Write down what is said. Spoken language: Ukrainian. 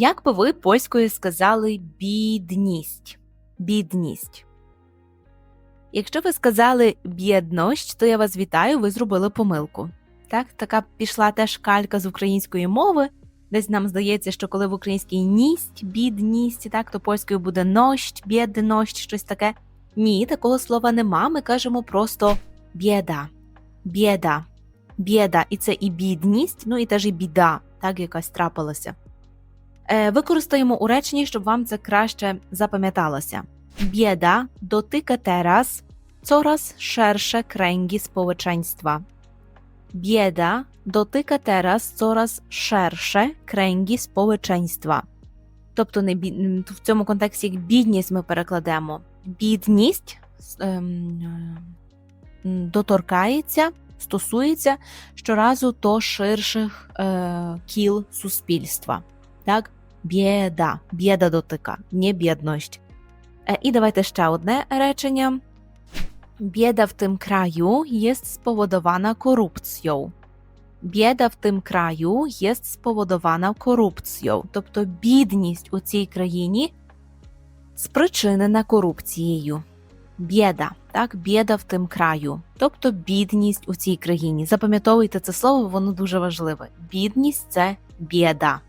Як би ви польською сказали бідність? Бідність. Якщо ви сказали бідність, то я вас вітаю, ви зробили помилку. Так, така пішла теж калька з української мови. Десь нам здається, що коли в українській ність, бідність, так, то польською буде нощ, біднощ, щось таке. Ні, такого слова нема. Ми кажемо просто біда, біда, біда. І це і бідність, ну і теж і біда, так якась трапилася. Е, використаємо у реченні, щоб вам це краще запам'яталося. Bieda dotyka teraz coraz szersze kręgi społeczeństwa. Bieda dotyka teraz coraz szersze kręgi społeczeństwa. Тобто не бі... м, в цьому контексті як бідність ми перекладемо. Бідність ем, доторкається, стосується щоразу до ширших е, кіл суспільства. Так? Біда, біда дотика, не бідність. E, I давайте ще одне речення. Bieda w tym kraju jest spowodowana korupcją. Bieda w tym kraju jest spowodowana korupcją. Тобто бідність у цій країні спричинена корупцією. Біда, так, біда в тим краю, тобто бідність у цій країні. Запам'ятовуйте це слово, воно дуже важливе. Бідність це біда.